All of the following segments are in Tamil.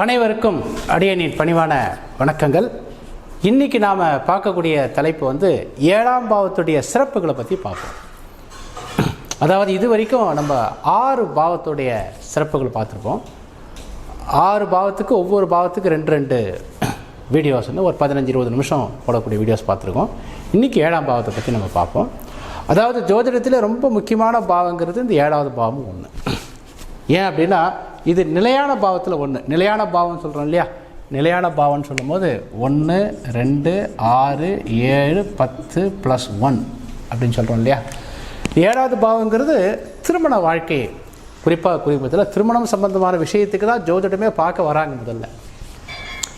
அனைவருக்கும் அடியனின் பணிவான வணக்கங்கள். இன்றைக்கி நாம் பார்க்கக்கூடிய தலைப்பு வந்து ஏழாம் பாவத்துடைய சிறப்புகளை பற்றி பார்ப்போம். அதாவது இது வரைக்கும் நம்ம ஆறு பாவத்துடைய சிறப்புகள் பார்த்துருப்போம். ஆறு பாவத்துக்கு ஒவ்வொரு பாவத்துக்கு ரெண்டு ரெண்டு வீடியோஸ் வந்து ஒரு பதினஞ்சு இருபது நிமிஷம் போடக்கூடிய வீடியோஸ் பார்த்துருக்கோம். இன்றைக்கி ஏழாம் பாவத்தை பற்றி நம்ம பார்ப்போம். அதாவது ஜோதிடத்தில் ரொம்ப முக்கியமான பாவங்கிறது இந்த ஏழாவது பாவமும் ஒன்று ஏன் அப்படின்னா இது நிலையான பாவத்தில் ஒன்று நிலையான பாவம் சொல்கிறோம் இல்லையா? நிலையான பாவம்னு சொல்லும்போது ஒன்று ரெண்டு ஆறு ஏழு பத்து ப்ளஸ் ஒன் அப்படின்னு சொல்கிறோம் இல்லையா? ஏழாவது பாவங்கிறது திருமண வாழ்க்கை. குறிப்பாக குறிப்பதில் திருமணம் சம்பந்தமான விஷயத்துக்கு தான் ஜோதிடமே பார்க்க வராங்க முதல்ல.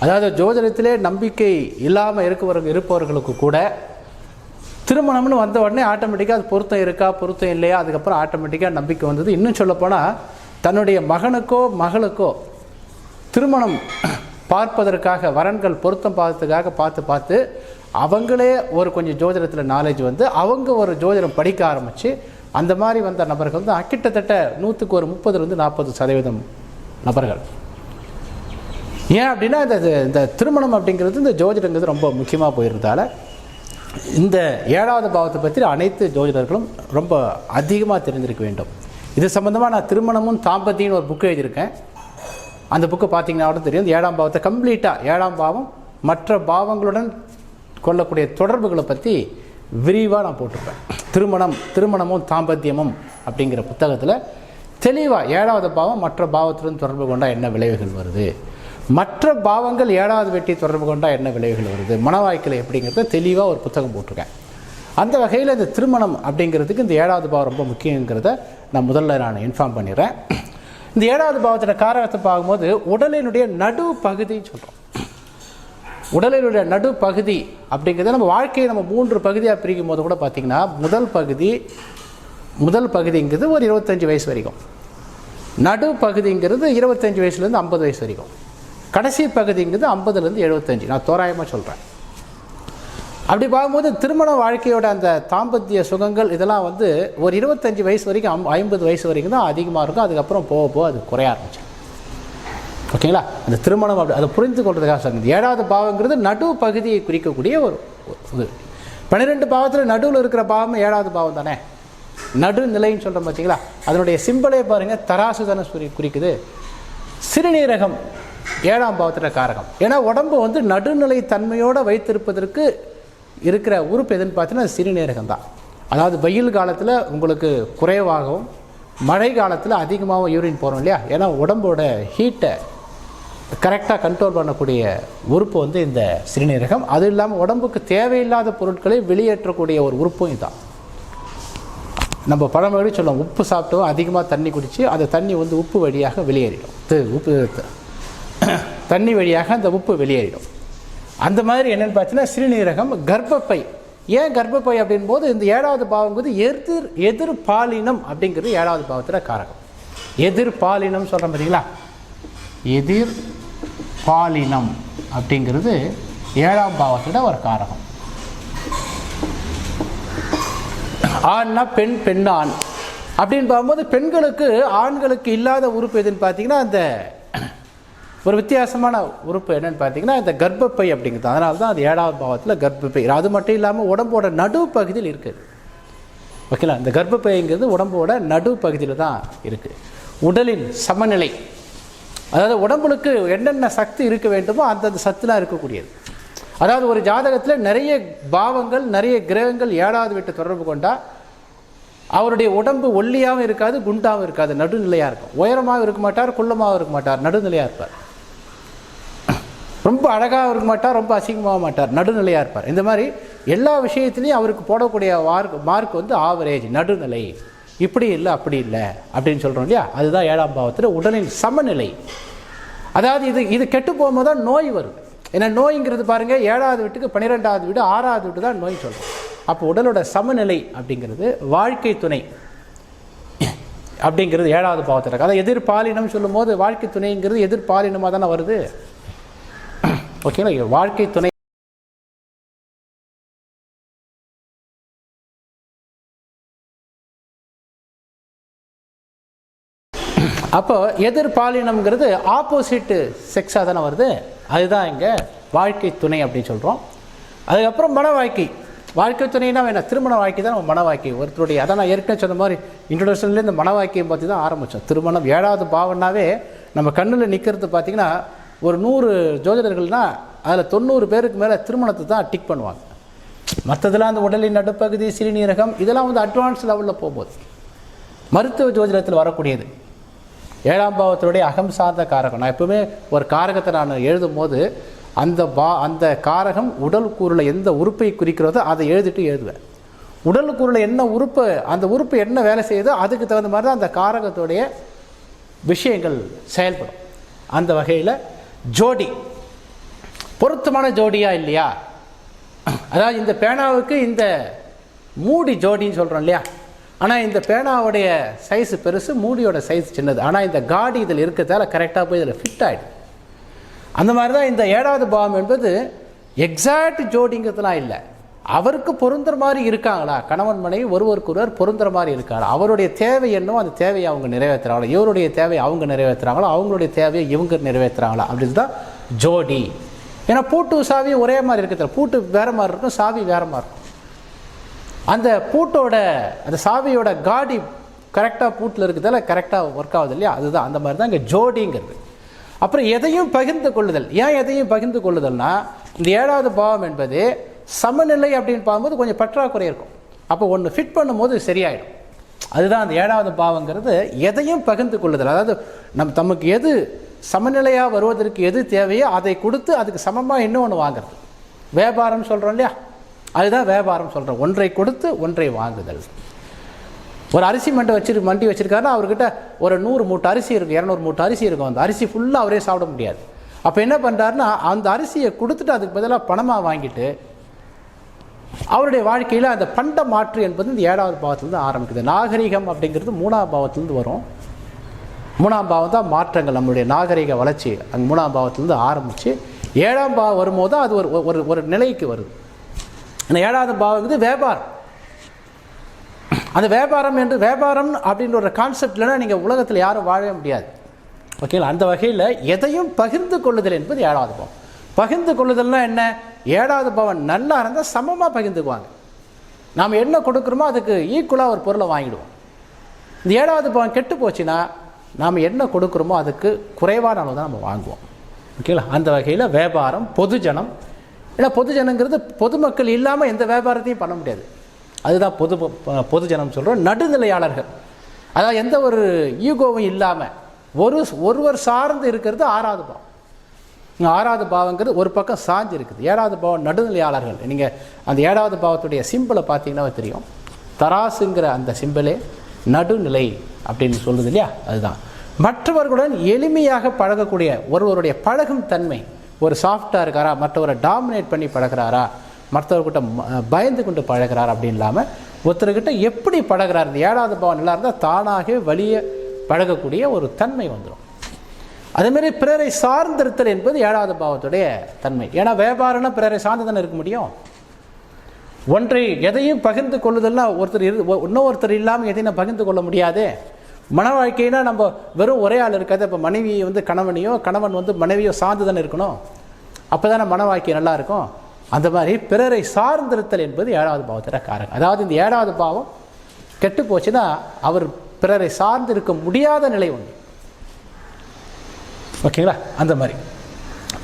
அதாவது ஜோதிடத்திலே நம்பிக்கை இல்லாமல் இருக்கவர்கள் இருப்பவர்களுக்கு கூட திருமணம்னு வந்த உடனே ஆட்டோமேட்டிக்காக அது பொருத்தம் இருக்கா பொருத்தம் இல்லையா? அதுக்கப்புறம் ஆட்டோமேட்டிக்காக நம்பிக்கை வந்தது. இன்னும் சொல்லப்போனால் தன்னுடைய மகனுக்கோ மகளுக்கோ திருமணம் பார்ப்பதற்காக வரன்கள் பொருத்தம் பார்த்ததுக்காக பார்த்து பார்த்து அவங்களே ஒரு கொஞ்சம் ஜோதிடத்தில் நாலேஜ் வந்து அவங்க ஒரு ஜோதிடம் படிக்க ஆரம்பித்து அந்த மாதிரி வந்த நபர்கள் தான் கிட்டத்தட்ட நூற்றுக்கு ஒரு முப்பதுலேருந்து நாற்பது சதவீதம் நபர்கள். ஏன் அப்படின்னா இந்த இந்த திருமணம் அப்படிங்கிறது இந்த ஜோதிடங்கிறது ரொம்ப முக்கியமாக போயிருந்தால இந்த ஏழாவது பாவத்தை பற்றி அனைத்து ஜோதிடர்களும் ரொம்ப அதிகமாக தெரிஞ்சிருக்க வேண்டும். இது சம்மந்தமாக நான் திருமணமும் தாம்பத்தின்னு ஒரு புக்கு எழுதியிருக்கேன். அந்த புக்கு பார்த்தீங்கன்னா கூட தெரியும். ஏழாம் பாவத்தை கம்ப்ளீட்டாக ஏழாம் பாவம் மற்ற பாவங்களுடன் கொள்ளக்கூடிய தொடர்புகளை பற்றி விரிவாக நான் போட்டிருப்பேன். திருமணம் திருமணமும் தாம்பத்தியமும் அப்படிங்கிற புத்தகத்தில் தெளிவாக ஏழாவது பாவம் மற்ற பாவத்துடன் தொடர்பு கொண்டால் என்ன விளைவுகள் வருது? மற்ற பாவங்கள் ஏழாவது வெட்டி தொடர்பு கொண்டால் என்ன விளைவுகள் வருது? மனவாய்க்கலை எப்படிங்கிறத தெளிவாக ஒரு புத்தகம் போட்டிருக்கேன். அந்த வகையில் இந்த திருமணம் அப்படிங்கிறதுக்கு இந்த ஏழாவது பாவம் ரொம்ப முக்கியங்கிறத நான் முதல்ல நான் இன்ஃபார்ம் பண்ணிடுறேன். இந்த ஏழாவது பாவத்தோட காரகத்தை பார்க்கும்போது உடலினுடைய நடு பகுதின்னு சொல்கிறோம் உடலினுடைய நடு பகுதி அப்படிங்கிறத நம்ம வாழ்க்கையை நம்ம மூன்று பகுதியாக பிரிக்கும் போது கூட பார்த்திங்கன்னா முதல் பகுதி முதல் பகுதிங்கிறது ஒரு இருபத்தஞ்சி வயசு வரைக்கும். நடு பகுதிங்கிறது இருபத்தஞ்சி வயசுலேருந்து ஐம்பது வயசு வரைக்கும். கடைசி பகுதிங்கிறது ஐம்பதுலேருந்து எழுபத்தஞ்சி. நான் தோராயமாக சொல்கிறேன் அப்படி பார்க்கும்போது திருமண வாழ்க்கையோட அந்த தாம்பத்திய சுகங்கள் இதெல்லாம் வந்து ஒரு இருபத்தஞ்சி வயசு வரைக்கும் அம் ஐம்பது வயசு வரைக்கும் தான் அதிகமாக இருக்கும். அதுக்கப்புறம் போக போக அது குறைய ஆரம்பிச்சு ஓகேங்களா? அந்த திருமணம் அப்படி அதை புரிந்து கொள்றதுக்காக சொன்னது ஏழாவது பாவங்கிறது நடு பகுதியை குறிக்கக்கூடிய ஒரு இது பன்னிரெண்டு பாவத்தில் நடுவில் இருக்கிற பாவம் ஏழாவது பாவம் தானே? நடுநிலைன்னு சொல்கிறோம் பார்த்தீங்களா அதனுடைய சிம்பிளே பாருங்கள் தராசு தானே குறிக்குது. சிறுநீரகம் ஏழாம் பாவத்தில் காரகம். ஏன்னா உடம்பு வந்து நடுநிலை தன்மையோடு வைத்திருப்பதற்கு இருக்கிற உறுப்பு எதுன்னு பார்த்தீங்கன்னா சிறுநீரகம் தான் அதாவது வெயில் காலத்தில் உங்களுக்கு குறைவாகவும் மழை காலத்தில் அதிகமாகவும் யூரின் போகிறோம் இல்லையா? ஏன்னா உடம்போட ஹீட்டை கரெக்டாக கண்ட்ரோல் பண்ணக்கூடிய உறுப்பு வந்து இந்த சிறுநீரகம் அது இல்லாமல் உடம்புக்கு தேவையில்லாத பொருட்களை வெளியேற்றக்கூடிய ஒரு உறுப்பும் இதுதான் நம்ம பழமொழி சொல்லுவோம் உப்பு சாப்பிட்டோம் அதிகமாக தண்ணி குடித்து அந்த தண்ணி வந்து உப்பு வழியாக வெளியேறிடும். உப்பு தண்ணி வழியாக அந்த உப்பு வெளியேறிடும். அந்த மாதிரி என்னென்னு பார்த்தீங்கன்னா சிறுநீரகம் கர்ப்பப்பை. ஏன் கர்ப்பப்பை அப்படின் போது இந்த ஏழாவது பாவங்கிறது எதிர் எதிர் பாலினம் அப்படிங்கிறது ஏழாவது பாவத்தில் காரகம். எதிர் பாலினம் சொல்கிறோம் பார்த்தீங்களா எதிர் பாலினம் அப்படிங்கிறது ஏழாம் பாவத்தோட ஒரு காரகம். ஆண்னா பெண் பெண் ஆண் அப்படின்னு பார்க்கும்போது பெண்களுக்கு ஆண்களுக்கு இல்லாத உறுப்பு எதுன்னு பார்த்தீங்கன்னா அந்த ஒரு வித்தியாசமான உறுப்பு என்னென்னு பார்த்தீங்கன்னா இந்த கர்ப்பப்பை அப்படிங்கிறது. அதனால தான் அது ஏழாவது பாவத்தில் கர்ப்பப்பை. அது மட்டும் இல்லாமல் உடம்போட நடு பகுதியில் இருக்குது ஓகேங்களா இந்த கர்ப்பப்பைங்கிறது உடம்போட நடு பகுதியில் தான் இருக்குது உடலின் சமநிலை. அதாவது உடம்புக்கு என்னென்ன சக்தி இருக்க வேண்டுமோ அந்தந்த சத்துலாம் இருக்கக்கூடியது. அதாவது ஒரு ஜாதகத்தில் நிறைய பாவங்கள் நிறைய கிரகங்கள் ஏழாவது வீட்டு தொடர்பு கொண்டால் அவருடைய உடம்பு ஒல்லியாகவும் இருக்காது குண்டாகவும் இருக்காது நடுநிலையாக இருக்கும். உயரமாகவும் இருக்க மாட்டார் குள்ளமாகவும் இருக்க மாட்டார் நடுநிலையாக இருப்பார். ரொம்ப அழகாக இருக்க மாட்டார் ரொம்ப அசிங்கமாக மாட்டார். நடுநிலையாக இருப்பார். இந்த மாதிரி எல்லா விஷயத்துலையும் அவருக்கு போடக்கூடிய மார்க் மார்க் வந்து ஆவரேஜ் நடுநிலை. இப்படி இல்லை அப்படி இல்லை அப்படின்னு சொல்கிறோம் இல்லையா? அதுதான் ஏழாம் பாவத்தில் உடலின் சமநிலை. அதாவது இது இது கெட்டு போகும்போது தான் நோய் வருது. ஏன்னா நோய்ங்கிறது பாருங்கள் ஏழாவது வீட்டுக்கு பன்னிரெண்டாவது வீடு ஆறாவது வீட்டு தான் நோய் சொல்கிறோம் அப்போ உடலோட சமநிலை அப்படிங்கிறது வாழ்க்கை துணை. அப்படிங்கிறது ஏழாவது பாவத்தில் இருக்குது அதாவது எதிர்பாலினம் சொல்லும்போது வாழ்க்கை துணைங்கிறது எதிர்பாலினமாக தானே வருது? ஓகேங்களா? வாழ்க்கை துணை அப்போ எதிர்பாலினம்ங்கிறது ஆப்போசிட்டு செக்ஸாக தானே வருது? அதுதான் இங்கே வாழ்க்கை துணை அப்படின்னு சொல்கிறோம் அதுக்கப்புறம் மன வாழ்க்கை. வாழ்க்கை துணைனா வேணாம் திருமண வாழ்க்கை தான் நம்ம மன வாழ்க்கை. ஒருத்தருடைய அதை நான் ஏற்கனவே சொன்ன மாதிரி இன்ட்ரொடக்ஷன்லேருந்து மன வாழ்க்கையை பற்றி தான் ஆரம்பித்தோம் திருமணம் ஏழாவது பாவம்னாவே நம்ம கண்ணில் நிற்கிறது பார்த்திங்கன்னா ஒரு நூறு ஜோதிடர்கள்னால் அதில் தொண்ணூறு பேருக்கு மேலே திருமணத்தை தான் டிக் பண்ணுவாங்க. மற்றதெல்லாம் அந்த உடலின் நடுப்பகுதி சிறுநீரகம் இதெல்லாம் வந்து அட்வான்ஸ் லெவலில் போகும்போது. மருத்துவ ஜோதிடத்தில் வரக்கூடியது. ஏழாம் பாவத்தினுடைய அகம் சார்ந்த காரகம். நான் எப்பவுமே ஒரு காரகத்தை நான் எழுதும் போது அந்த பா அந்த காரகம் உடல் கூறில் எந்த உறுப்பை குறிக்கிறதோ அதை எழுதிட்டு எழுதுவேன். உடல் கூறில் என்ன உறுப்பு அந்த உறுப்பு என்ன வேலை செய்யுதோ அதுக்கு தகுந்த மாதிரி தான் அந்த காரகத்துடைய விஷயங்கள் செயல்படும். அந்த வகையில் ஜோடி. பொருத்தமான ஜோடியா இல்லையா? அதாவது இந்த பேனாவுக்கு இந்த மூடி ஜோடின்னு சொல்கிறோம் இல்லையா? ஆனால் இந்த பேனாவுடைய சைஸ் பெருசு மூடியோட சைஸ் சின்னது. ஆனால் இந்த காடி இதில் இருக்கிறதால கரெக்டாக போய் இதில் ஃபிட் ஆகிடும் அந்த மாதிரி தான் இந்த ஏழாவது பாவம் என்பது எக்ஸாக்ட் ஜோடிங்கிறதுலாம் இல்லை. அவருக்கு பொருந்துற மாதிரி இருக்காங்களா? கணவன் மனைவி ஒருவருக்கொருவர் பொருந்துற மாதிரி இருக்காங்களா அவருடைய தேவை என்னவோ அந்த தேவையை அவங்க நிறைவேற்றுறாங்களா? இவருடைய தேவையை அவங்க நிறைவேற்றுறாங்களோ? அவங்களுடைய தேவையை இவங்க நிறைவேற்றுறாங்களா? அப்படின்னு தான் ஜோடி. ஏன்னா பூட்டு சாவி ஒரே மாதிரி இருக்கிறது பூட்டு வேற மாதிரி இருக்கும் சாவி வேற மாதிரி இருக்கும். அந்த பூட்டோட அந்த சாவியோட காடி கரெக்டாக பூட்டில் இருக்கிறதால கரெக்டாக ஒர்க் ஆகுது இல்லையா? அதுதான். அந்த மாதிரி தான் இங்கே ஜோடிங்கிறது. அப்புறம் எதையும் பகிர்ந்து கொள்ளுதல். ஏன் எதையும் பகிர்ந்து கொள்ளுதல்னா இந்த ஏழாவது பாவம் என்பது சமநிலை அப்படின்னு பார்க்கும்போது கொஞ்சம் பற்றாக்குறை இருக்கும். அப்போ ஒன்று ஃபிட் பண்ணும்போது சரியாயிடும். அதுதான் அந்த ஏழாவது பாவங்கிறது எதையும் பகிர்ந்து கொள்ளுதல். அதாவது நம் தமக்கு எது சமநிலையாக வருவதற்கு எது தேவையோ அதை கொடுத்து அதுக்கு சமமாக இன்னொன்று வாங்குறது. வியாபாரம் சொல்கிறோம் இல்லையா? அதுதான் வியாபாரம் சொல்கிறோம் ஒன்றை கொடுத்து ஒன்றை வாங்குதல். ஒரு அரிசி மண்டை வச்சிரு மண்டி வச்சிருக்காருன்னா அவர்கிட்ட ஒரு நூறு மூட்டை அரிசி இருக்கும் இரநூறு மூட்டை அரிசி இருக்கும். அந்த அரிசி ஃபுல்லாக அவரே சாப்பிட முடியாது. அப்போ என்ன பண்ணுறாருன்னா அந்த அரிசியை கொடுத்துட்டு அதுக்கு பதிலாக பணமாக வாங்கிட்டு அவருடைய வாழ்க்கையில் அந்த பண்ட மாற்று என்பது இந்த ஏழாவது பாவத்திலிருந்து ஆரம்பிக்குது. நாகரிகம் அப்படிங்கிறது மூணாம் பாவத்திலிருந்து வரும். மூணாம் பாவம் தான் மாற்றங்கள் நம்மளுடைய நாகரிக வளர்ச்சி. அங்கே மூணாம் பாவத்திலிருந்து ஆரம்பித்து ஏழாம் பாவம் வரும்போது தான் அது ஒரு ஒரு ஒரு நிலைக்கு வருது. அந்த ஏழாவது பாவம் வியாபாரம். அந்த வியாபாரம் என்று வியாபாரம் அப்படின்ற ஒரு கான்செப்ட் இல்லைன்னா நீங்கள் உலகத்தில் யாரும் வாழவே முடியாது. ஓகேங்களா? அந்த வகையில் எதையும் பகிர்ந்து கொள்ளுதல் என்பது ஏழாவது பாவம். பகிர்ந்து கொள்ளுதல்னா என்ன? ஏழாவது பவன் நல்லா இருந்தால் சமமாக பகிர்ந்துக்குவாங்க. நாம் என்ன கொடுக்குறோமோ அதுக்கு ஈக்குவலாக ஒரு பொருளை வாங்கிடுவோம். இந்த ஏழாவது பவன் கெட்டு போச்சுன்னா நாம் என்ன கொடுக்குறோமோ அதுக்கு குறைவான அளவு தான் நம்ம வாங்குவோம். ஓகேங்களா? அந்த வகையில் வியாபாரம் பொதுஜனம் ஏன்னா பொதுஜனங்கிறது பொதுமக்கள் இல்லாமல் எந்த வியாபாரத்தையும் பண்ண முடியாது. அதுதான் பொது பொதுஜனம் சொல்கிறோம் நடுநிலையாளர்கள். அதாவது எந்த ஒரு ஈகோவும் இல்லாமல் ஒரு ஒருவர் சார்ந்து இருக்கிறது ஆறாவது பவன். இங்கே ஆறாவது பாவங்கிறது ஒரு பக்கம் சாஞ்சு இருக்குது. ஏழாவது பாவம் நடுநிலையாளர்கள். நீங்கள் அந்த ஏழாவது பாவத்துடைய சிம்பிளை பார்த்தீங்கன்னா தெரியும். தராசுங்கிற அந்த சிம்பிளே நடுநிலை அப்படின்னு சொல்லுது இல்லையா? அதுதான். மற்றவர்களுடன் எளிமையாக பழகக்கூடிய ஒருவருடைய பழகும் தன்மை ஒரு சாஃப்டாக இருக்காரா? மற்றவரை டாமினேட் பண்ணி பழகுறாரா? மற்றவர்கிட்ட பயந்து கொண்டு பழகிறார் அப்படின்னு இல்லாமல் ஒருத்தர்கிட்ட எப்படி பழகிறார்? இந்த ஏழாவது பாவம் நல்லா இருந்தால் தானாகவே வழியே பழகக்கூடிய ஒரு தன்மை வந்துடும் அதேமாரி பிறரை சார்ந்திருத்தல் என்பது ஏழாவது பாவத்துடைய தன்மை. ஏன்னா வியாபாரம்னா பிறரை சார்ந்து தானே இருக்க முடியும். ஒன்றை எதையும் பகிர்ந்து கொள்ளுதல்னா ஒருத்தர் இரு ஒ- இன்னொருத்தர் இல்லாமல் எதையும் நான் பகிர்ந்து கொள்ள முடியாது. மன வாழ்க்கைனா நம்ம வெறும் ஒரே ஆள் இருக்காது. இப்போ மனைவி வந்து கணவனையோ கணவன் வந்து மனைவியோ சார்ந்து தானே இருக்கணும். அப்போ தானே மன வாழ்க்கை நல்லாயிருக்கும் அந்த மாதிரி பிறரை சார்ந்திருத்தல் என்பது ஏழாவது பாவத்தோட காரகம் அதாவது இந்த ஏழாவது பாவம் கெட்டு போச்சுன்னா அவர் பிறரை சார்ந்து இருக்க முடியாத நிலை உண்டு. ஓகேங்களா? அந்த மாதிரி.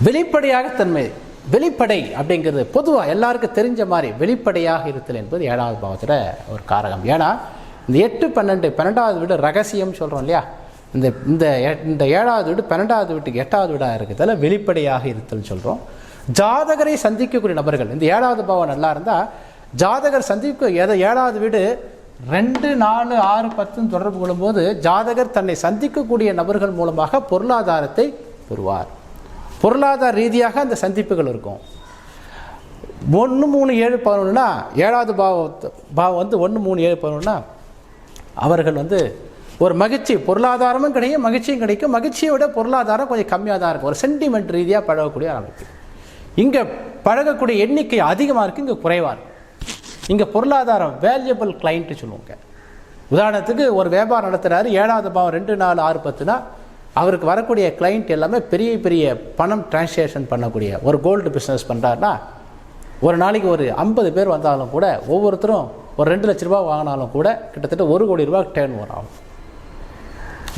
வெளிப்படையாக தன்மை வெளிப்படை அப்படிங்கிறது பொதுவாக எல்லாருக்கும் தெரிஞ்ச மாதிரி வெளிப்படையாக இருத்தல் என்பது ஏழாவது பாவத்தில் ஒரு காரகம். ஏன்னா இந்த எட்டு பன்னெண்டு பன்னெண்டாவது வீடு ரகசியம் சொல்கிறோம் இல்லையா? இந்த இந்த இந்த ஏழாவது வீடு பன்னெண்டாவது வீட்டுக்கு எட்டாவது வீடாக இருக்கிறதால வெளிப்படையாக இருத்தல் சொல்கிறோம் ஜாதகரை சந்திக்கக்கூடிய நபர்கள் இந்த ஏழாவது பாவம் நல்லா இருந்தால் ஜாதகர் சந்திக்க எதை ஏழாவது வீடு ரெண்டு நாலு ஆறு பத்துன்னு தொடர்பு கொள்ளும்போது ஜாதகர் தன்னை சந்திக்கக்கூடிய நபர்கள் மூலமாக பொருளாதாரத்தை பெறுவார். பொருளாதார ரீதியாக அந்த சந்திப்புகள் இருக்கும். ஒன்று மூணு ஏழு பதினொன்றுனா ஏழாவது பாவத்தை பாவம் வந்து ஒன்று மூணு ஏழு பதினொன்றுனா அவர்கள் வந்து ஒரு மகிழ்ச்சி பொருளாதாரமும் கிடைக்கும் மகிழ்ச்சியும் கிடைக்கும். மகிழ்ச்சியை விட பொருளாதாரம் கொஞ்சம் கம்மியாக தான் இருக்கும். ஒரு சென்டிமெண்ட் ரீதியாக பழகக்கூடிய அமைப்பு இங்கே பழகக்கூடிய எண்ணிக்கை அதிகமாக இருக்குது இங்கே குறைவாக இருக்குது இங்கே பொருளாதாரம் வேல்யூபிள் கிளைண்ட்டு சொல்லுவாங்க. உதாரணத்துக்கு ஒரு வியாபாரம் நடத்துகிறாரு ஏழாவது பாவம் ரெண்டு நாலு ஆறு பத்துனா அவருக்கு வரக்கூடிய கிளைண்ட் எல்லாமே பெரிய பெரிய பணம் டிரான்ஸ்லேஷன் பண்ணக்கூடிய ஒரு கோல்டு பிஸ்னஸ் பண்ணுறாருனா ஒரு நாளைக்கு ஒரு ஐம்பது பேர் வந்தாலும் கூட ஒவ்வொருத்தரும் ஒரு ரெண்டு லட்ச ரூபா வாங்கினாலும் கூட கிட்டத்தட்ட ஒரு கோடி ரூபா டேர்ன் ஓவர் ஆகும்.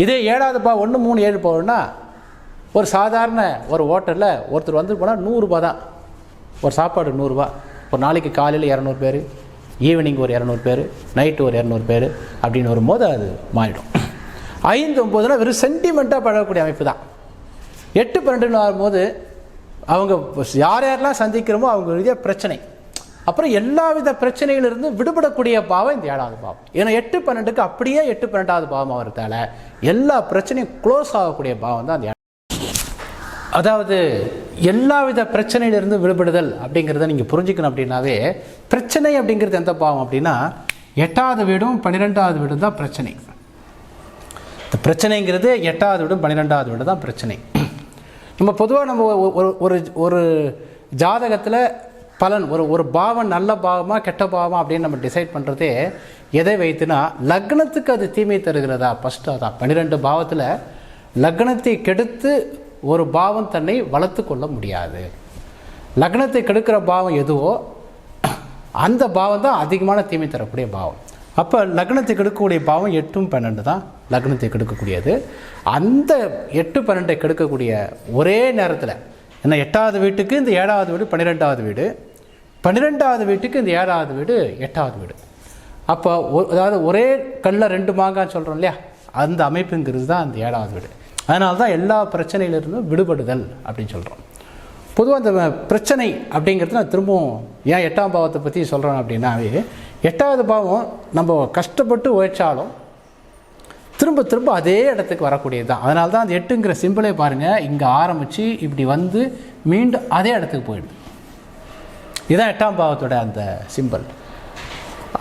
இதே ஏழாவது பா ஒன்று மூணு ஏழு போகணும்னா ஒரு சாதாரண ஒரு ஹோட்டலில் ஒருத்தர் வந்து போனால் நூறுரூபா தான். ஒரு சாப்பாடு நூறுரூவா ஒரு நாளைக்கு காலையில் இரநூறு பேர் ஈவினிங் ஒரு இரநூறு பேர் நைட்டு ஒரு இரநூறு பேர் அப்படின்னு வரும்போது அது மாறிடும். ஐந்து ஒம்போதுனா வெறும் சென்டிமெண்ட்டாக பழகக்கூடிய அமைப்பு தான். எட்டு பன்னெண்டுன்னு வரும்போது அவங்க யார் யாரெல்லாம் சந்திக்கிறோமோ அவங்க இதே பிரச்சனை. அப்புறம் எல்லா வித பிரச்சனையிலிருந்து விடுபடக்கூடிய பாவம் இந்த ஏழாவது பாவம். ஏன்னா எட்டு பன்னெண்டுக்கு அப்படியே எட்டு பன்னெண்டாவது பாவம் வரதால எல்லா பிரச்சனையும் க்ளோஸ் ஆகக்கூடிய பாவம் தான் அந்த அதாவது எல்லா வித பிரச்சனையிலிருந்து விடுபடுதல் அப்படிங்கிறத நீங்கள் புரிஞ்சுக்கணும் அப்படின்னாவே பிரச்சனை அப்படிங்கிறது எந்த பாவம் அப்படின்னா எட்டாவது வீடும் பன்னிரெண்டாவது வீடும் தான் பிரச்சனை. இந்த பிரச்சனைங்கிறது எட்டாவது வீடும் பன்னிரெண்டாவது வீடு தான் பிரச்சனை. நம்ம பொதுவாக நம்ம ஒ- ஒரு ஒரு ஒரு ஜாதகத்தில் பலன் ஒரு ஒரு பாவம் நல்ல பாவமா கெட்ட பாவமா அப்படின்னு நம்ம டிசைட் பண்ணுறதே எதை வைத்துனா லக்னத்துக்கு அது தீமை தருகிறதா? ஃபஸ்ட்டு அதான். பன்னிரெண்டு பாவத்தில் லக்னத்தை கெடுத்து ஒரு பாவம் தன்னை வளர்த்து கொள்ள முடியாது. லக்னத்தை கெடுக்கிற பாவம் எதுவோ அந்த பாவம் தான் அதிகமான தீமை தரக்கூடிய பாவம். அப்போ லக்னத்தை கெடுக்கக்கூடிய பாவம் எட்டும் பன்னெண்டு தான் லக்னத்தை கெடுக்கக்கூடியது. அந்த எட்டு பன்னெண்டை கெடுக்கக்கூடிய ஒரே நேரத்தில் ஏன்னா எட்டாவது வீட்டுக்கு இந்த ஏழாவது வீடு பன்னிரெண்டாவது வீடு. பன்னிரெண்டாவது வீட்டுக்கு இந்த ஏழாவது வீடு எட்டாவது வீடு. அப்போ அதாவது ஒரே கல்லில் ரெண்டு மாங்கான்னு சொல்கிறோம் இல்லையா? அந்த அமைப்புங்கிறது தான் அந்த ஏழாவது வீடு. அதனால தான் எல்லா பிரச்சனையிலிருந்தும் விடுபடுதல் அப்படின்னு சொல்கிறோம் பொதுவாக இந்த பிரச்சனை அப்படிங்கிறது நான் திரும்பவும் ஏன் எட்டாம் பாவத்தை பற்றி சொல்கிறேன் அப்படின்னாவே எட்டாவது பாவம் நம்ம கஷ்டப்பட்டு உழைச்சாலும் திரும்ப திரும்ப அதே இடத்துக்கு வரக்கூடியது தான். அதனால தான் அந்த எட்டுங்கிற சிம்பிளே பாருங்கள் இங்கே ஆரம்பித்து இப்படி வந்து மீண்டும் அதே இடத்துக்கு போயிடுது. இதுதான் எட்டாம் பாவத்தோட அந்த சிம்பிள்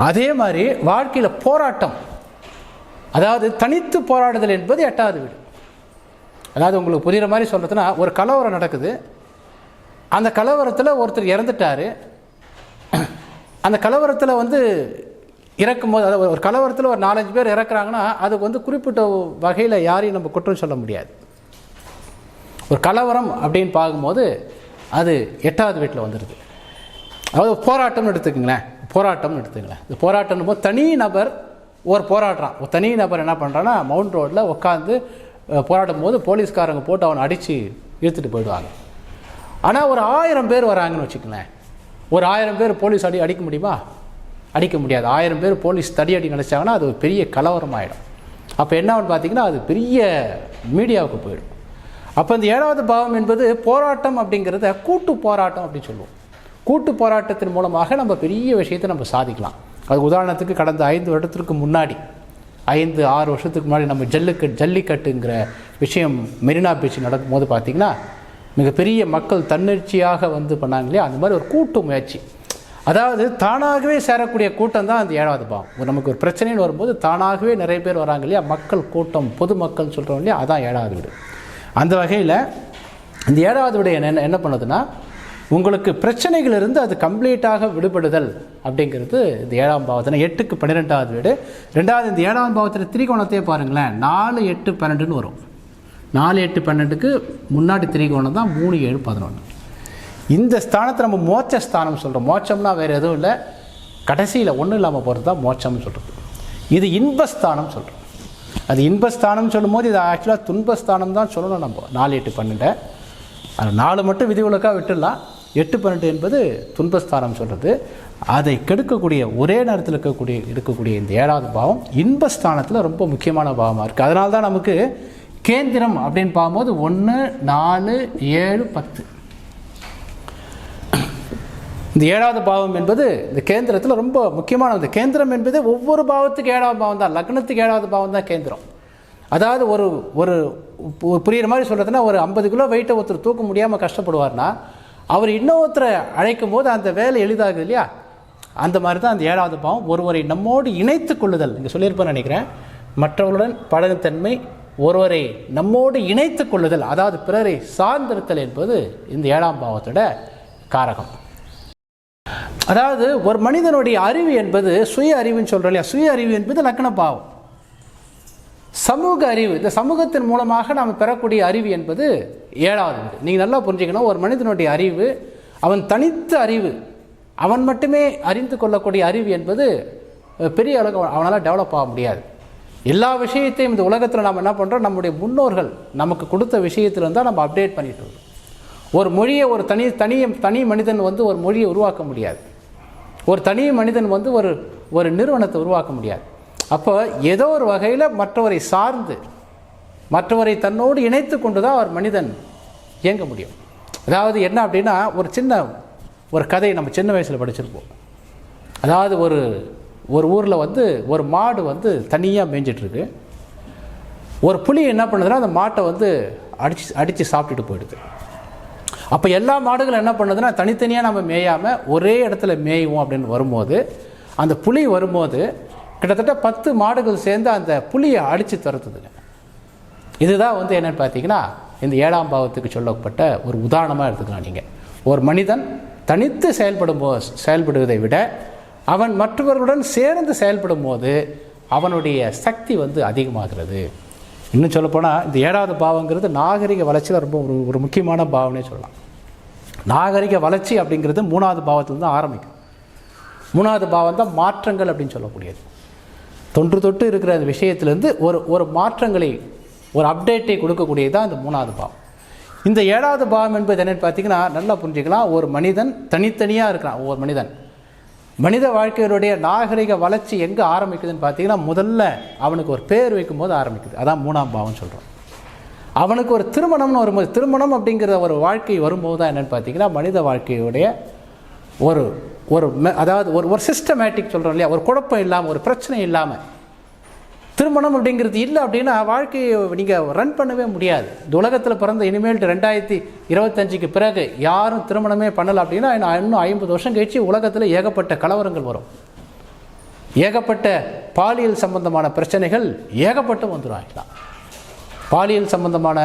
அதே மாதிரி வாழ்க்கையில் போராட்டம் அதாவது தனித்து போராடுதல் என்பது எட்டாவது வீடு. அதாவது உங்களுக்கு புரிகிற மாதிரி சொல்கிறதுனா ஒரு கலவரம் நடக்குது. அந்த கலவரத்தில் ஒருத்தர் இறந்துட்டாரு. அந்த கலவரத்தில் வந்து இறக்கும்போது அதாவது ஒரு கலவரத்தில் ஒரு நாலஞ்சு பேர் இறக்குறாங்கன்னா அதுக்கு வந்து குறிப்பிட்ட வகையில் யாரையும் நம்ம குற்றம் சொல்ல முடியாது. ஒரு கலவரம் அப்படின்னு பார்க்கும்போது அது எட்டாவது வீட்டில் வந்துடுது அதாவது போராட்டம்னு எடுத்துக்கங்களேன். போராட்டம்னு எடுத்துக்கங்களேன். இந்த போராட்டம்னு போது தனி நபர் ஒரு போராடுறான். ஒரு தனி நபர் என்ன பண்ணுறான்னா மவுண்ட் ரோட்டில் உட்காந்து போராட்டம் போது போலீஸ்காரங்க போட்டு அவனை அடித்து இழுத்துட்டு போயிடுவாங்க. ஆனால் ஒரு ஆயிரம் பேர் வராங்கன்னு வச்சுக்கங்களேன். ஒரு ஆயிரம் பேர் போலீஸ் அடி அடிக்க முடியுமா? அடிக்க முடியாது. ஆயிரம் பேர் போலீஸ் தடி அடி நினச்சாங்கன்னா அது ஒரு பெரிய கலவரம் ஆகிடும் அப்போ என்ன ஆகும்னு பார்த்தீங்கன்னா அது பெரிய மீடியாவுக்கு போயிடும். அப்போ இந்த ஏழாவது பாவம் என்பது போராட்டம் அப்படிங்கிறத கூட்டு போராட்டம் அப்படின்னு சொல்லுவோம். கூட்டு போராட்டத்தின் மூலமாக நம்ம பெரிய விஷயத்தை நம்ம சாதிக்கலாம். அது உதாரணத்துக்கு கடந்த ஐந்து வருடத்திற்கு முன்னாடி ஐந்து ஆறு வருஷத்துக்கு முன்னாடி நம்ம ஜல்லிக்கட்டு ஜல்லிக்கட்டுங்கிற விஷயம் மெரினா பீச் நடக்கும்போது பார்த்திங்கன்னா மிகப்பெரிய மக்கள் தன்னிச்சையாக வந்து பண்ணாங்க இல்லையா? அந்த மாதிரி ஒரு கூட்டு முயற்சி. அதாவது தானாகவே சேரக்கூடிய கூட்டம் தான் அந்த ஏழாவது பாவம். ஒரு நமக்கு ஒரு பிரச்சனைன்னு வரும்போது தானாகவே நிறைய பேர் வராங்க இல்லையா? மக்கள் கூட்டம் பொதுமக்கள் சொல்கிறோம் இல்லையா? அதான் ஏழாவது வீடு. அந்த வகையில் இந்த ஏழாவது வீடு என்ன என்ன பண்ணுதுன்னா உங்களுக்கு பிரச்சனைகள் இருந்து அது கம்ப்ளீட்டாக விடுபடுதல் அப்படிங்கிறது இந்த ஏழாம் பாவத்தில் எட்டுக்கு பன்னிரெண்டாவது வீடு. ரெண்டாவது இந்த ஏழாம் பாவத்தில் திரிகோணத்தையே பாருங்களேன். நாலு எட்டு பன்னெண்டுன்னு வரும். நாலு எட்டு பன்னெண்டுக்கு முன்னாடி திரிகோணம் தான் மூணு ஏழு பதினொன்று இந்த ஸ்தானத்தை நம்ம மோட்ச ஸ்தானம் சொல்கிறோம் மோட்சம்னா வேறு எதுவும் இல்லை. கடைசியில் ஒன்றும் இல்லாமல் போகிறது தான் மோட்சம்னு சொல்கிறது இது இன்பஸ்தானம் சொல்கிறோம் அது இன்பஸ்தானம் சொல்லும்போது இது ஆக்சுவலாக துன்பஸ்தானம் தான் சொல்லணும் நம்ம. நாலு எட்டு பன்னெண்டை. அது நாலு மட்டும் விதிவிலக்காக விட்டுடலாம். எட்டு பன்னெண்டு என்பது துன்பஸ்தானம் சொல்கிறது அதை கெடுக்கக்கூடிய ஒரே நேரத்தில் இருக்கக்கூடிய இருக்கக்கூடிய இந்த ஏழாவது பாவம் இன்பஸ்தானத்தில் ரொம்ப முக்கியமான பாவமாக இருக்குது அதனால தான் நமக்கு கேந்திரம் அப்படின்னு பார்க்கும்போது ஒன்று நாலு ஏழு பத்து. இந்த ஏழாவது பாவம் என்பது இந்த கேந்திரத்தில் ரொம்ப முக்கியமானது. கேந்திரம் என்பது ஒவ்வொரு பாவத்துக்கு ஏழாவது பாவம் தான். லக்னத்துக்கு ஏழாவது பாவம் தான் கேந்திரம். அதாவது ஒரு ஒரு புரிகிற புரியுற மாதிரி சொல்கிறதுனா ஒரு ஐம்பது கிலோ வெயிட்டை ஒருத்தர் தூக்க முடியாமல் கஷ்டப்படுவார்னா அவர் இன்னொருத்தரை அழைக்கும் போது அந்த வேலை எளிதாகுது இல்லையா? அந்த மாதிரி தான் அந்த ஏழாவது பாவம் ஒருவரை நம்மோடு இணைத்து கொள்ளுதல். இங்கே சொல்லியிருப்பேன் நினைக்கிறேன். மற்றவர்களுடன் பழகுத்தன்மை ஒருவரை நம்மோடு இணைத்து கொள்ளுதல் அதாவது பிறரை சார்ந்திருத்தல் என்பது இந்த ஏழாம் பாவத்தோட காரகம். அதாவது ஒரு மனிதனுடைய அறிவு என்பது சுய அறிவுன்னு சொல்கிறோம் இல்லையா? சுய அறிவு என்பது லக்கண பாவம். சமூக அறிவு இந்த சமூகத்தின் மூலமாக நாம் பெறக்கூடிய அறிவு என்பது ஏழாவது நீங்கள் நல்லா புரிஞ்சுக்கணும் ஒரு மனிதனுடைய அறிவு அவன் தனித்த அறிவு அவன் மட்டுமே அறிந்து கொள்ளக்கூடிய அறிவு என்பது பெரிய அளவுக்கு அவனால் டெவலப் ஆக முடியாது. எல்லா விஷயத்தையும் இந்த உலகத்தில் நாம் என்ன பண்ணுறோம் நம்முடைய முன்னோர்கள் நமக்கு கொடுத்த விஷயத்துல இருந்தால் நம்ம அப்டேட் பண்ணிட்டு வரோம் ஒரு மொழியை ஒரு தனி தனி தனி மனிதன் வந்து ஒரு மொழியை உருவாக்க முடியாது. ஒரு தனி மனிதன் வந்து ஒரு ஒரு நிறுவனத்தை உருவாக்க முடியாது. அப்போ ஏதோ ஒரு வகையில் மற்றவரை சார்ந்து மற்றவரை தன்னோடு இணைத்து கொண்டு தான் ஒரு மனிதன் இயங்க முடியும். அதாவது என்ன அப்படின்னா ஒரு சின்ன ஒரு கதை நம்ம சின்ன வயசில் படிச்சிருப்போம். அதாவது ஒரு ஒரு ஊரில் வந்து ஒரு மாடு வந்து தனியாக மேய்ஞ்சிட்ருக்கு. ஒரு புளி என்ன பண்ணுதுன்னா அந்த மாட்டை வந்து அடிச்சு அடித்து சாப்பிட்டுட்டு போயிடுது. அப்போ எல்லா மாடுகளும் என்ன பண்ணுதுன்னா தனித்தனியாக நம்ம மேயாமல் ஒரே இடத்துல மேயுவோம் அப்படின்னு வரும்போது அந்த புளி வரும்போது கிட்டத்தட்ட பத்து மாடுகள் சேர்ந்து அந்த புலியை அடித்து துரத்துதுங்க. இதுதான் வந்து என்னன்னு பார்த்தீங்கன்னா இந்த ஏழாம் பாவத்துக்கு சொல்லப்பட்ட ஒரு உதாரணமாக எடுத்துக்கலாம் நீங்கள் ஒரு மனிதன் தனித்து செயல்படும் போ செயல்படுவதை விட அவன் மற்றவர்களுடன் சேர்ந்து செயல்படும் போது அவனுடைய சக்தி வந்து அதிகமாகிறது. இன்னும் சொல்லப்போனால் இந்த ஏழாவது பாவங்கிறது நாகரிக வளர்ச்சியில் ரொம்ப ஒரு ஒரு முக்கியமான பாவனே சொல்லலாம். நாகரிக வளர்ச்சி அப்படிங்கிறது மூணாவது பாவத்தில் தான் ஆரம்பிக்கும். மூணாவது பாவம் தான் மாற்றங்கள் அப்படின்னு சொல்லக்கூடியது. தொன்று தொட்டு இருக்கிற அந்த விஷயத்திலேருந்து ஒரு ஒரு மாற்றங்களை ஒரு அப்டேட்டை கொடுக்கக்கூடியது தான் இந்த மூணாவது பாவம். இந்த ஏழாவது பாவம் என்பது என்னென்னு பார்த்தீங்கன்னா நல்லா புரிஞ்சுக்கலாம். ஒரு மனிதன் தனித்தனியாக இருக்கிறான். ஒவ்வொரு மனிதன். மனித வாழ்க்கையினுடைய நாகரிக வளர்ச்சி எங்கே ஆரம்பிக்குதுன்னு பார்த்தீங்கன்னா முதல்ல அவனுக்கு ஒரு பேர் வைக்கும்போது ஆரம்பிக்குது. அதான் மூணாம் பாவம் சொல்கிறோம் அவனுக்கு ஒரு திருமணம்னு வரும்போது திருமணம் அப்படிங்கிற ஒரு வாழ்க்கை வரும்போது தான் என்னென்னு பார்த்தீங்கன்னா மனித வாழ்க்கையுடைய ஒரு ஒரு அதாவது ஒரு ஒரு சிஸ்டமேட்டிக் சொல்கிறோம் இல்லையா? ஒரு குழப்பம் இல்லாமல் ஒரு பிரச்சனை இல்லாமல் திருமணம் அப்படிங்கிறது இல்லை அப்படின்னா வாழ்க்கையை நீங்கள் ரன் பண்ணவே முடியாது. இந்த உலகத்தில் பிறந்த இனிமேல் ரெண்டாயிரத்தி இருபத்தஞ்சுக்கு பிறகு யாரும் திருமணமே பண்ணலை அப்படின்னா இன்னும் இன்னும் ஐம்பது வருஷம் கழிச்சு உலகத்தில் ஏகப்பட்ட கலவரங்கள் வரும். ஏகப்பட்ட பாலியல் சம்பந்தமான பிரச்சனைகள் ஏகப்பட்டு வந்துடும் பாலியல் சம்பந்தமான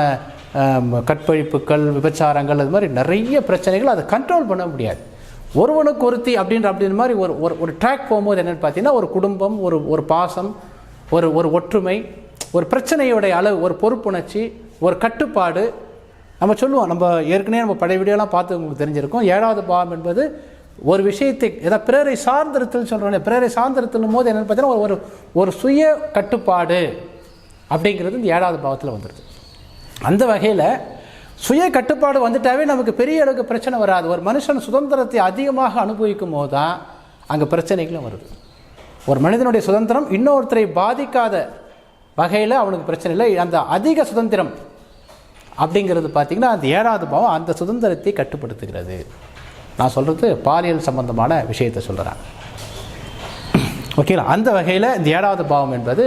கற்பழிப்புகள் விபச்சாரங்கள் அது மாதிரி நிறைய பிரச்சனைகள் அதை கண்ட்ரோல் பண்ண முடியாது. ஒருவனுக்கு ஒருத்தி அப்படின்ற அப்படின்ற மாதிரி ஒரு ஒரு ஒரு ட்ராக் போகும்போது என்னென்னு பார்த்தீங்கன்னா ஒரு குடும்பம் ஒரு ஒரு பாசம் ஒரு ஒரு ஒற்றுமை ஒரு பிரச்சனையுடைய அளவு ஒரு பொறுப்புணர்ச்சி ஒரு கட்டுப்பாடு. நம்ம சொல்லுவோம் நம்ம ஏற்கனவே நம்ம பழைய வீடியோலாம் பார்த்து உங்களுக்கு தெரிஞ்சிருக்கும். ஏழாவது பாவம் என்பது ஒரு விஷயத்தை ஏதாவது பிறரை சார்ந்திருத்தல் சொல்கிறோம் பிறரை சார்ந்திருத்தலும் போது என்னென்னு பார்த்தீங்கன்னா ஒரு ஒரு சுய கட்டுப்பாடு அப்படிங்கிறது இந்த ஏழாவது பாவத்தில் வந்துடுது அந்த வகையில் சுய கட்டுப்பாடு வந்துட்டாவே நமக்கு பெரிய அளவுக்கு பிரச்சனை வராது. ஒரு மனுஷன் சுதந்திரத்தை அதிகமாக அனுபவிக்கும் போது தான் அங்கே பிரச்சனைகளும் வருது. ஒரு மனிதனுடைய சுதந்திரம் இன்னொருத்தரை பாதிக்காத வகையில் அவனுக்கு பிரச்சனை இல்லை. அந்த அதிக சுதந்திரம் அப்படிங்கிறது பார்த்திங்கன்னா அந்த ஏழாவது பாவம் அந்த சுதந்திரத்தை கட்டுப்படுத்துகிறது. நான் சொல்கிறது பாலியல் சம்பந்தமான விஷயத்தை சொல்கிறேன் ஓகேங்களா? அந்த வகையில் இந்த ஏழாவது பாவம் என்பது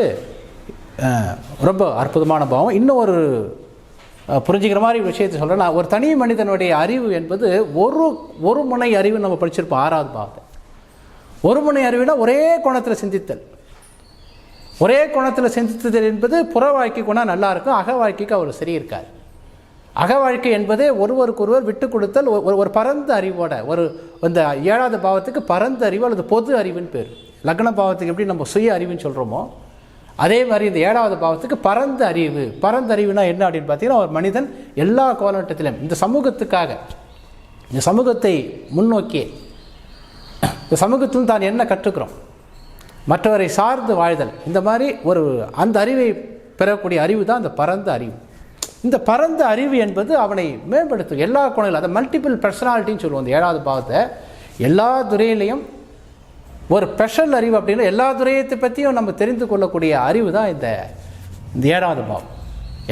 ரொம்ப அற்புதமான பாவம். இன்னும் ஒரு புரிஞ்சுக்கிற மாதிரி விஷயத்தை சொல்கிறேன் நான் ஒரு தனி மனிதனுடைய அறிவு என்பது ஒரு ஒரு முனை அறிவு நம்ம படிச்சிருப்போம் ஆறாவது பாவத்தை ஒரு முனை அறிவுனா ஒரே கோணத்தில் சிந்தித்தல். ஒரே கோணத்தில் சிந்தித்தல் என்பது புற வாழ்க்கை குணம் நல்லா இருக்கும் அக வாழ்க்கைக்கு அவர் சரி இருக்கார். அக வாழ்க்கை என்பதே ஒருவருக்கொருவர் விட்டு கொடுத்தல் ஒரு ஒரு பரந்த அறிவோட ஒரு இந்த ஏழாவது பாவத்துக்கு பரந்த அறிவு அல்லது பொது அறிவுன்னு பேர். லக்ன பாவத்துக்கு எப்படி நம்ம சுய அறிவுன்னு சொல்கிறோமோ அதே மாதிரி இந்த ஏழாவது பாவத்துக்கு பரந்த அறிவு. பரந்த அறிவுனா என்ன அப்படின்னு பார்த்தீங்கன்னா ஒரு மனிதன் எல்லா கோலகட்டத்திலும் இந்த சமூகத்துக்காக இந்த சமூகத்தை முன்னோக்கி இந்த சமூகத்தில் தான் என்ன கற்றுக்கிறோம்? மற்றவரை சார்ந்து வாழ்தல். இந்த மாதிரி ஒரு அந்த அறிவை பெறக்கூடிய அறிவு தான் அந்த பரந்த அறிவு. இந்த பரந்த அறிவு என்பது அவனை மேம்படுத்தும். எல்லா கோணங்களும் அந்த மல்டிபிள் பர்சனாலிட்டின்னு சொல்லுவோம். அந்த ஏழாவது பாவத்தை எல்லா துறையிலையும் ஒரு ஸ்பெஷல் அறிவு அப்படின்னா எல்லா துறையத்தை பற்றியும் நம்ம தெரிந்து கொள்ளக்கூடிய அறிவு தான் இந்த இந்த ஏழாவது பாவம்.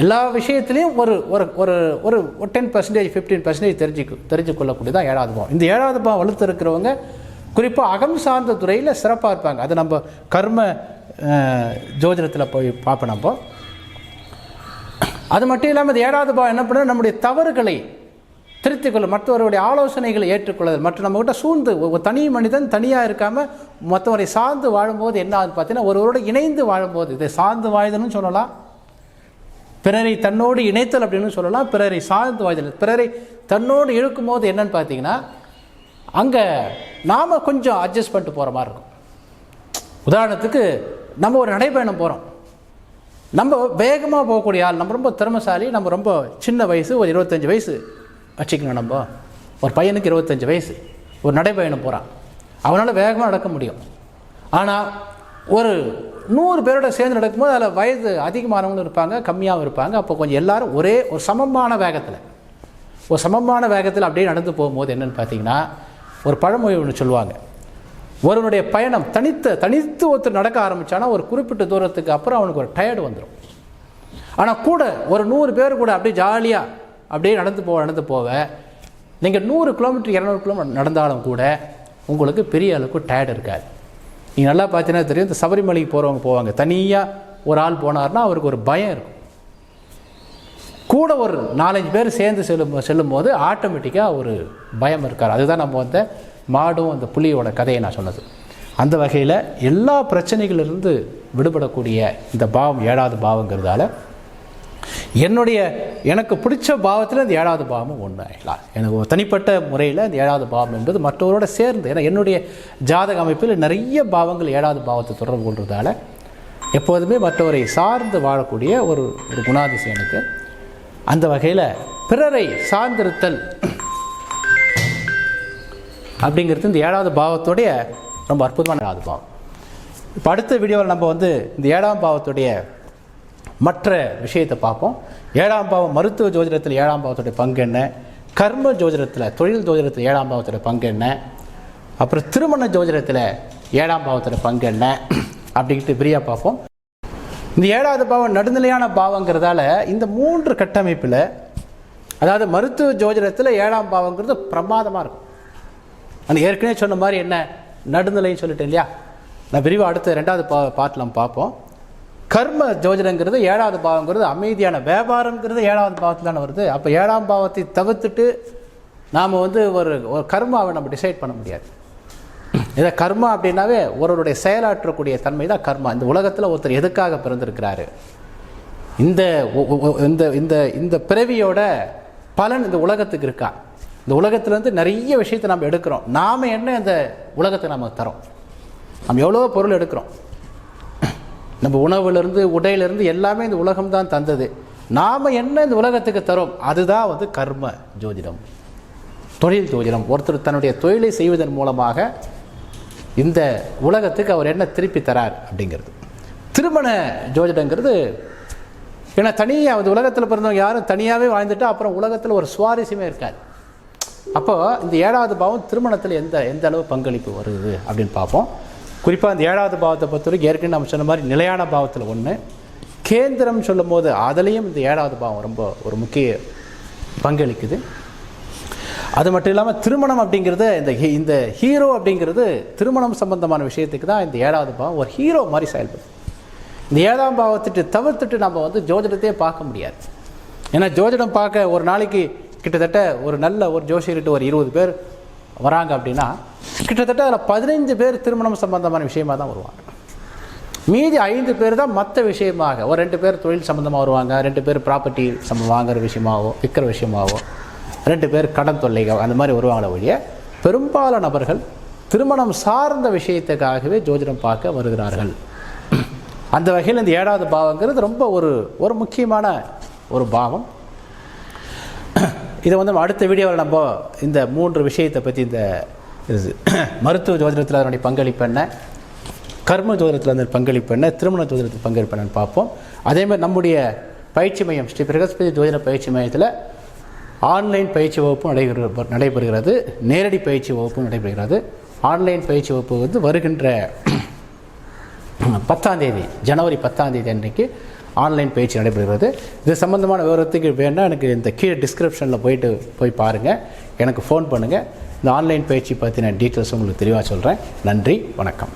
எல்லா விஷயத்துலையும் ஒரு ஒரு ஒரு ஒரு டென் பர்சன்டேஜ் ஃபிஃப்டீன் பர்சன்டேஜ் தெரிஞ்சு தெரிஞ்சு கொள்ளக்கூடியதான் ஏழாவது பாவம். இந்த ஏழாவது பாவம் வலுத்து இருக்கிறவங்க குறிப்பாக அகம் சார்ந்த துறையில் சிறப்பாக இருப்பாங்க. அது நம்ம கர்ம ஜோதிடத்தில் போய் பார்ப்போம் நம்ம. அது மட்டும் இல்லாமல் இந்த ஏழாவது பாவம் என்ன பண்ணுறது நம்முடைய தவறுகளை திருத்திக் கொள்ளும் மற்றவருடைய ஆலோசனைகளை ஏற்றுக்கொள்ளுதல். மற்றும் நம்மகிட்ட சூழ்ந்து ஒரு தனி மனிதன் தனியாக இருக்காமல் மற்றவரை சார்ந்து வாழும்போது என்ன ஆகுது பார்த்தீங்கன்னா ஒருவரோடு இணைந்து வாழும்போது இதை சார்ந்து வாழ்தல்னு சொல்லலாம். பிறரை தன்னோடு இணைத்தல் அப்படின்னு சொல்லலாம். பிறரை சார்ந்து வாழ்தல். பிறரை தன்னோடு இழுக்கும் போது என்னன்னு பார்த்தீங்கன்னா அங்கே நாம் கொஞ்சம் அட்ஜஸ்ட் பண்ணிட்டு போகிற மாதிரி இருக்கும். உதாரணத்துக்கு நம்ம ஒரு நடைப்பயணம் போகிறோம் நம்ம வேகமாக போகக்கூடிய ஆள் நம்ம ரொம்ப திறமசாலி நம்ம ரொம்ப சின்ன வயசு ஒரு இருபத்தஞ்சி வயசு. வச்சுக்கணும் நம்ம. ஒரு பையனுக்கு இருபத்தஞ்சி வயசு. ஒரு நடைப்பயணம் போகிறான் அவனால் வேகமாக நடக்க முடியும். ஆனால் ஒரு நூறு பேரோட சேர்ந்து நடக்கும்போது அதில் வயது அதிகமானவங்களும் இருப்பாங்க கம்மியாகவும் இருப்பாங்க. அப்போ கொஞ்சம் எல்லாரும் ஒரே ஒரு சமமான வேகத்தில் ஒரு சமமான வேகத்தில் அப்படியே நடந்து போகும்போது என்னென்னு பார்த்தீங்கன்னா ஒரு பழமொழி ஒன்று சொல்லுவாங்க. ஒருவனுடைய பயணம் தனித்த தனித்து ஒருத்தர் நடக்க ஆரம்பித்தானா ஒரு குறிப்பிட்ட தூரத்துக்கு அப்புறம் அவனுக்கு ஒரு டயர்டு வந்துடும் ஆனால் கூட ஒரு நூறு பேர் கூட அப்படியே ஜாலியாக அப்படியே நடந்து போக நடந்து போக நீங்கள் நூறு கிலோமீட்டர் இரநூறு கிலோமீட்டர் நடந்தாலும் கூட உங்களுக்கு பெரிய அளவுக்கு டயர்டு இருக்காது. நீங்கள் நல்லா பார்த்தீங்கன்னா தெரியும் இந்த சபரிமலைக்கு போகிறவங்க போவாங்க. தனியாக ஒரு ஆள் போனார்னா அவருக்கு ஒரு பயம் இருக்கும். கூட ஒரு நாலஞ்சு பேர் சேர்ந்து செல்லும் செல்லும்போது ஆட்டோமேட்டிக்காக ஒரு பயம் இருக்கார் அதுதான் நம்ம வந்து மாடும் அந்த புலியோட கதையை நான் சொன்னது. அந்த வகையில் எல்லா பிரச்சனைகளிலிருந்து விடுபடக்கூடிய இந்த பாவம் ஏழாவது பாவங்கிறதால என்னுடைய எனக்கு பிடிச்ச பாவத்தில் இந்த ஏழாவது பாவமும் ஒன்று ஆகலாம் எனக்கு ஒரு தனிப்பட்ட முறையில் இந்த ஏழாவது பாவம் என்பது மற்றவரோட சேர்ந்து ஏன்னா என்னுடைய ஜாதக அமைப்பில் நிறைய பாவங்கள் ஏழாவது பாவத்தை தொடர்பு கொள்றதால எப்போதுமே மற்றவரை சார்ந்து வாழக்கூடிய ஒரு ஒரு குணாதிசயம் எனக்கு. அந்த வகையில் பிறரை சார்ந்திருத்தல் அப்படிங்கிறது இந்த ஏழாவது பாவத்துடைய ரொம்ப அற்புதமான ஏழாவது பாவம். இப்போ அடுத்த வீடியோவில் நம்ம வந்து இந்த ஏழாம் பாவத்துடைய மற்ற விஷயத்தை பார்ப்போம். ஏழாம் பாவம் மருத்துவ ஜோதிடத்தில் ஏழாம் பாவத்துடைய பங்கு என்ன? கர்ம ஜோதிடத்தில் தொழில் ஜோதிடத்தில் ஏழாம் பாவத்துடைய பங்கு என்ன? அப்புறம் திருமண ஜோதிடத்தில் ஏழாம் பாவத்துடைய பங்கு என்ன? அப்படின்ட்டு பிரியா பார்ப்போம். இந்த ஏழாவது பாவம் நடுநிலையான பாவங்கிறதால இந்த மூன்று கட்டமைப்பில் அதாவது மருத்துவ ஜோதிடத்தில் ஏழாம் பாவங்கிறது பிரமாதமாக இருக்கும். ஆனால் ஏற்கனவே சொன்ன மாதிரி என்ன? நடுநிலைன்னு சொல்லிட்டேன் இல்லையா? நான் விரிவாக அடுத்த ரெண்டாவது பா பாட்டில் பார்ப்போம். கர்ம ஜோஜனங்கிறது ஏழாவது பாவங்கிறது அமைதியான வியாபாரங்கிறது ஏழாவது பாவத்தில் தானே வருது. அப்போ ஏழாம் பாவத்தை தவிர்த்துட்டு நாம் வந்து ஒரு ஒரு கர்மாவை நம்ம டிசைட் பண்ண முடியாது. இதை கர்மா அப்படின்னாவே ஒருவருடைய செயலாற்றக்கூடிய தன்மை தான் கர்மா. இந்த உலகத்தில் ஒருத்தர் எதுக்காக பிறந்திருக்கிறாரு? இந்த இந்த இந்த இந்த பிறவியோட பலன் இந்த உலகத்துக்கு இருக்கா? இந்த உலகத்துலேருந்து நிறைய விஷயத்தை நம்ம எடுக்கிறோம். நாம் என்ன இந்த உலகத்தை நம்ம தரோம் நம்ம எவ்வளோ பொருள் எடுக்கிறோம். நம்ம உணவுலேருந்து உடையிலேருந்து எல்லாமே இந்த உலகம் தான் தந்தது. நாம் என்ன இந்த உலகத்துக்கு தரோம்? அதுதான் வந்து கர்ம ஜோதிடம். தொழில் ஜோதிடம். ஒருத்தர் தன்னுடைய தொழிலை செய்வதன் மூலமாக இந்த உலகத்துக்கு அவர் என்ன திருப்பி தரார் அப்படிங்கிறது. திருமண ஜோதிடங்கிறது ஏன்னா தனியாக அந்த உலகத்தில் பிறந்தவங்க யாரும் தனியாகவே வாழ்ந்துட்டு அப்புறம் உலகத்தில் ஒரு சுவாரஸ்யமே இருக்காது. அப்போது இந்த ஏழாவது பாவம் திருமணத்தில் எந்த எந்த அளவு பங்களிப்பு வருது அப்படின்னு பார்ப்போம். குறிப்பாக அந்த ஏழாவது பாவத்தை பொறுத்தவரைக்கும் ஏற்கனவே நம்ம சொன்ன மாதிரி நிலையான பாவத்தில் ஒன்று கேந்திரம் சொல்லும் போது அதுலேயும் இந்த ஏழாவது பாவம் ரொம்ப ஒரு முக்கிய பங்களிக்குது. அது மட்டும் இல்லாமல் திருமணம் அப்படிங்கிறது இந்த ஹீ- இந்த ஹீரோ அப்படிங்கிறது திருமணம் சம்பந்தமான விஷயத்துக்கு தான் இந்த ஏழாவது பாவம் ஒரு ஹீரோ மாதிரி செயல்படும் இந்த ஏழாம் பாவத்திட்டு தவிர்த்துட்டு நம்ம வந்து ஜோதிடத்தையே பார்க்க முடியாது. ஏன்னா ஜோதிடம் பார்க்க ஒரு நாளைக்கு கிட்டத்தட்ட ஒரு நல்ல ஒரு ஜோசியர்கிட்ட ஒரு இருபது பேர் வராங்க அப்படின்னா கிட்டத்தட்ட அதில் பதினைஞ்சு பேர் திருமணம் சம்பந்தமான விஷயமா தான் வருவாங்க. மீதி ஐந்து பேர் தான் மற்ற விஷயமாக ஒரு ரெண்டு பேர் தொழில் சம்மந்தமாக வருவாங்க ரெண்டு பேர் ப்ராப்பர்ட்டி சம்ம வாங்குற விஷயமாவோ விற்கிற விஷயமாவோ ரெண்டு பேர் கடன் தொல்லைகள் அந்த மாதிரி வருவாங்களே ஒழிய பெரும்பாலான நபர்கள் திருமணம் சார்ந்த விஷயத்துக்காகவே ஜோதிடம் பார்க்க வருகிறார்கள். அந்த வகையில் இந்த ஏழாவது பாவங்கிறது ரொம்ப ஒரு ஒரு முக்கியமான ஒரு பாவம். இதை வந்து நம்ம அடுத்த வீடியோவில் நம்ம இந்த மூன்று விஷயத்தை பற்றி இந்த இது மருத்துவ ஜோதிடத்தில் அதனுடைய பங்களிப்பு என்ன? கர்ம ஜோதிடத்தில் அந்த பங்களிப்பு என்ன? திருமண ஜோதிடத்தில் பங்களிப்பு என்னன்னு பார்ப்போம். அதே மாதிரி நம்முடைய பயிற்சி மையம் ஸ்ரீ பிரகஸ்பதி ஜோதிட பயிற்சி மையத்தில் ஆன்லைன் பயிற்சி வகுப்பும் நடைபெறு நடைபெறுகிறது. நேரடி பயிற்சி வகுப்பும் நடைபெறுகிறது. ஆன்லைன் பயிற்சி வகுப்பு வந்து வருகின்ற பத்தாம் தேதி ஜனவரி பத்தாம் தேதி அன்றைக்கு ஆன்லைன் பயிற்சி நடைபெறுகிறது. இது சம்பந்தமான விவரத்துக்கு வேணால் எனக்கு இந்த கீழே டிஸ்கிரிப்ஷனில் போயிட்டு போய் பாருங்கள் எனக்கு ஃபோன் பண்ணுங்கள் இந்த ஆன்லைன் பயிற்சி பற்றின டீட்டெயில்ஸ் உங்களுக்கு தெளிவாக சொல்கிறேன் நன்றி வணக்கம்.